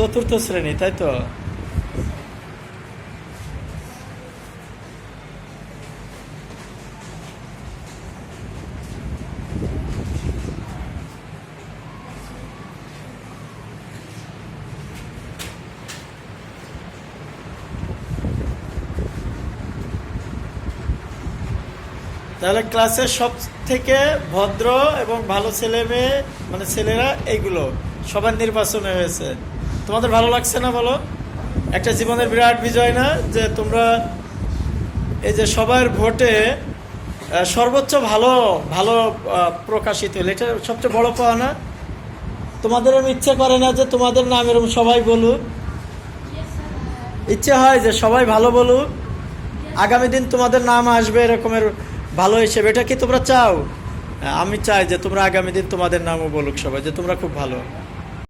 চতুর্থ শ্রেণি, তাই তো? তাহলে ক্লাসের সব থেকে ভদ্র এবং ভালো ছেলে মেয়ে মানে ছেলেরা এইগুলো, সবার নির্বাচন হয়েছে। তোমাদের ভালো লাগছে না বলো? একটা জীবনের বিরাট বিজয় না, যে তোমরা এই যে সবার ভোটে সর্বোচ্চ ভালো ভালো প্রকাশিত, হলো এটা সবচেয়ে বড় পাওয়া না? তোমাদের এরম ইচ্ছে করে না যে তোমাদের নাম এরকম সবাই বলুক। ইচ্ছে হয় যে সবাই ভালো বলুক। আগামী দিন তোমাদের নাম আসবে এরকমের ভালো হিসেবে, এটা কি তোমরা চাও? আমি চাই যে তোমরা আগামী দিন তোমাদের নামও বলুক সবাই, যে তোমরা খুব ভালো।